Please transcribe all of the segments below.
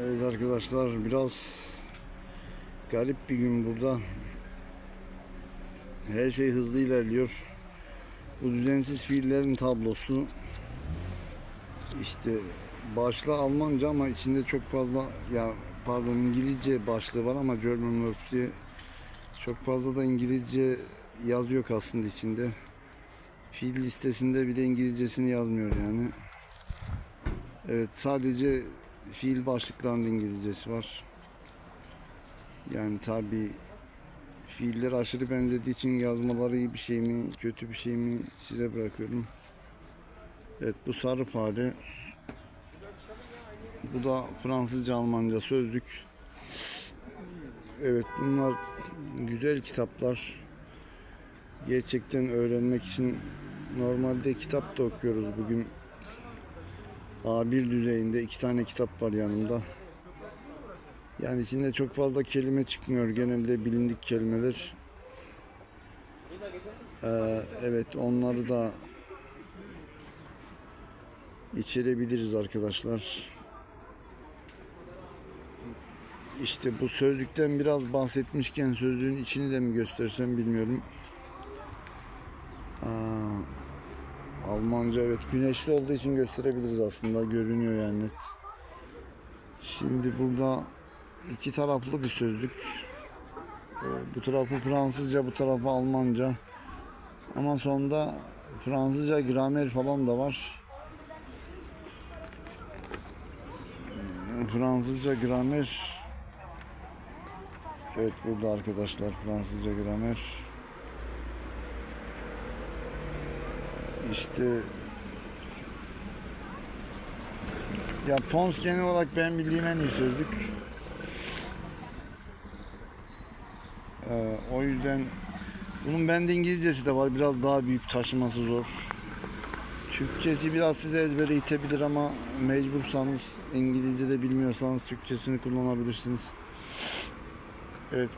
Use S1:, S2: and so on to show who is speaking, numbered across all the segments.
S1: Evet arkadaşlar biraz garip bir gün burada. Her şey hızlı ilerliyor. Bu düzensiz fiillerin tablosu işte başlı Almanca ama içinde çok fazla ya pardon İngilizce başlığı var ama German Verbs diye çok fazla da İngilizce yaz yok aslında içinde. Fiil listesinde bile İngilizcesini yazmıyor yani. Evet sadece fiil başlıklarında İngilizcesi var. Yani tabi fiiller aşırı benzediği için yazmaları iyi bir şey mi kötü bir şey mi size bırakıyorum. Evet bu sarı fare. Bu da Fransızca Almanca sözlük. Evet bunlar güzel kitaplar. Gerçekten öğrenmek için normalde kitap da okuyoruz bugün. A1 düzeyinde iki tane kitap var yanımda. Yani içinde çok fazla kelime çıkmıyor. Genelde bilindik kelimeler. Ee, evet onları da içerebiliriz arkadaşlar. İşte bu sözlükten biraz bahsetmişken sözlüğün içini de mi göstersem bilmiyorum. Aa, Almanca evet güneşli olduğu için gösterebiliriz aslında görünüyor yani net. Şimdi burada iki taraflı bir sözlük. Ee, bu tarafı Fransızca bu tarafı Almanca. Ama sonunda Fransızca gramer falan da var. Ee, Fransızca gramer. Evet burada arkadaşlar Fransızca gramer. İşte ya Pons genel olarak ben bildiğim en iyi sözlük. Ee, o yüzden bunun bende İngilizcesi de var. Biraz daha büyük taşıması zor. Türkçesi biraz size ezbere itebilir ama mecbursanız İngilizce de bilmiyorsanız Türkçesini kullanabilirsiniz. Evet,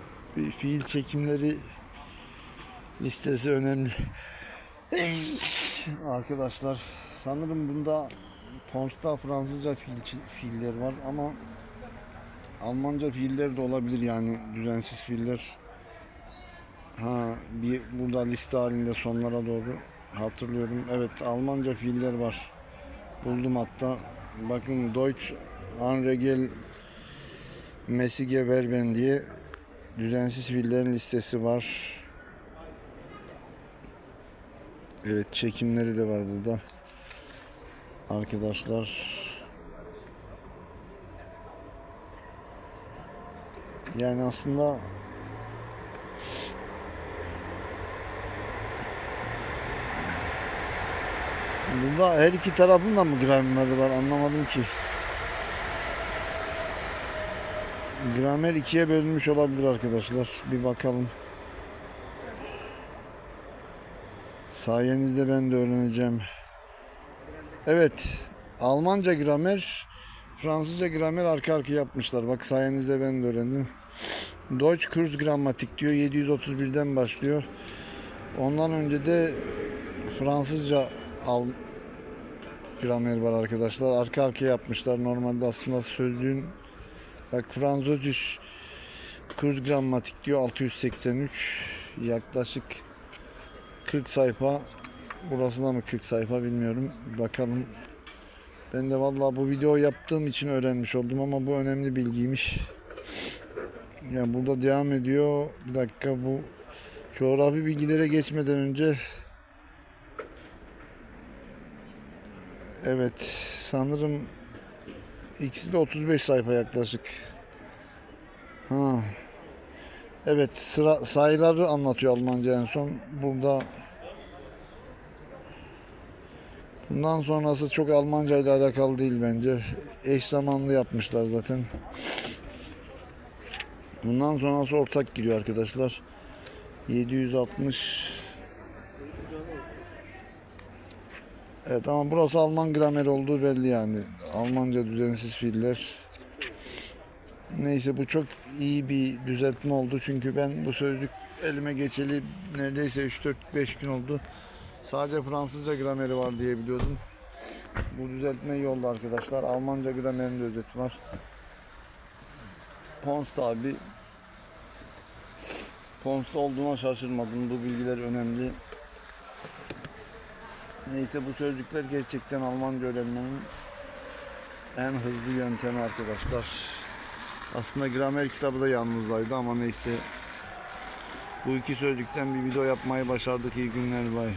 S1: fiil çekimleri listesi önemli. Arkadaşlar sanırım bunda Pons'ta Fransızca fiil, fiiller var ama Almanca fiiller de olabilir yani düzensiz fiiller. Ha bir burada liste halinde sonlara doğru hatırlıyorum. Evet Almanca fiiller var. Buldum hatta. Bakın Deutsch Anregel Messige Verben diye düzensiz fiillerin listesi var. Evet çekimleri de var burada. Arkadaşlar. Yani aslında Burada her iki tarafın da mı gramerleri var anlamadım ki. Gramer ikiye bölünmüş olabilir arkadaşlar. Bir bakalım. Sayenizde ben de öğreneceğim. Evet. Almanca gramer, Fransızca gramer arka arka yapmışlar. Bak sayenizde ben de öğrendim. Deutsch Kurs Grammatik diyor. 731'den başlıyor. Ondan önce de Fransızca al gramer var arkadaşlar. Arka arka yapmışlar. Normalde aslında sözlüğün bak Fransızca Kurs Grammatik diyor 683 yaklaşık 40 sayfa. Burası da mı 40 sayfa bilmiyorum. Bakalım. Ben de vallahi bu video yaptığım için öğrenmiş oldum ama bu önemli bilgiymiş. Yani burada devam ediyor. Bir dakika bu coğrafi bilgilere geçmeden önce Evet sanırım ikisi de 35 sayfa yaklaşık. Ha. Evet sıra sayıları anlatıyor Almanca en son. Burada Bundan sonrası çok Almanca ile alakalı değil bence. Eş zamanlı yapmışlar zaten. Bundan sonrası ortak giriyor arkadaşlar. 760 Evet ama burası Alman grameri olduğu belli yani. Almanca düzensiz fiiller. Neyse bu çok iyi bir düzeltme oldu. Çünkü ben bu sözlük elime geçeli neredeyse 3-4-5 gün oldu. Sadece Fransızca grameri var diye biliyordum. Bu düzeltme iyi oldu arkadaşlar. Almanca gramerin de özeti var. Pons abi. Pons'ta olduğuna şaşırmadım. Bu bilgiler önemli. Neyse bu sözcükler gerçekten Almanca öğrenmenin en hızlı yöntemi arkadaşlar. Aslında gramer kitabı da yanımızdaydı ama neyse. Bu iki sözcükten bir video yapmayı başardık. İyi günler bay.